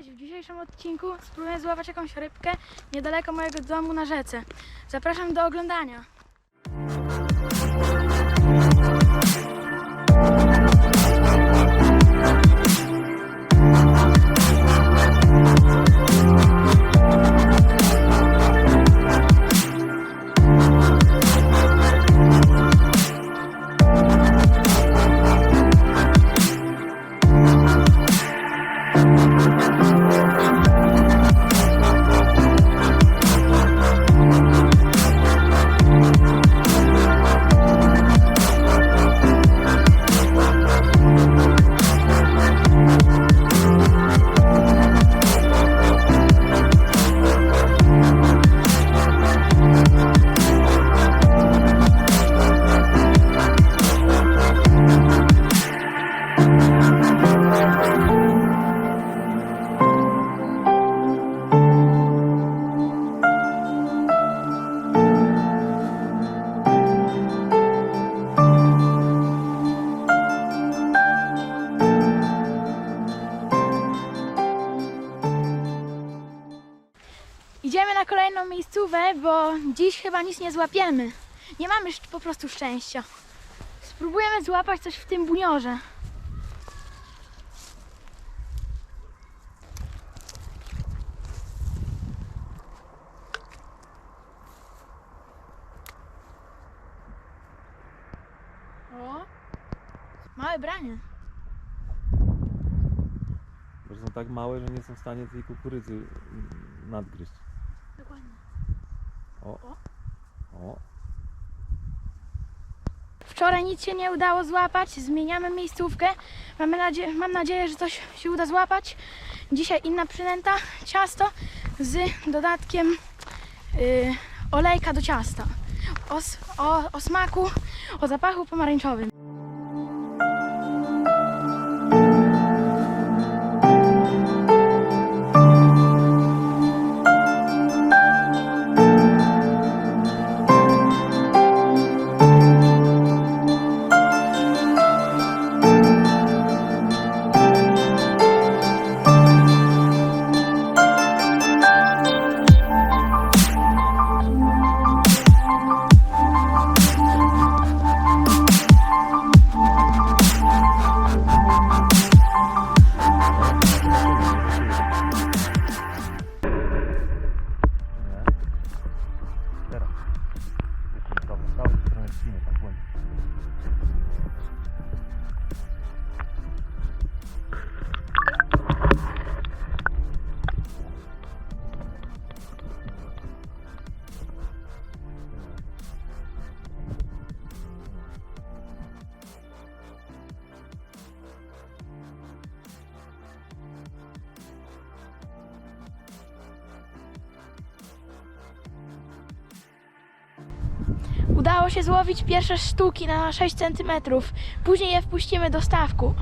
Cześć, w dzisiejszym odcinku spróbuję złapać jakąś rybkę niedaleko mojego domu na rzece. Zapraszam do oglądania. Kolejną miejscówę, bo dziś chyba nic nie złapiemy. Nie mamy po prostu szczęścia. Spróbujemy złapać coś w tym buniorze. O, małe branie. Bo są tak małe, że nie są w stanie tej kukurydzy nadgryźć. O. O. Wczoraj nic się nie udało złapać, zmieniamy miejscówkę. Mamy nadzie- mam nadzieję, że coś się uda złapać. Dzisiaj inna przynęta, ciasto z dodatkiem y, olejka do ciasta. O, o, o smaku, o zapachu pomarańczowym. Udało się złowić pierwsze sztuki na 6 cm. Później je wpuścimy do stawku.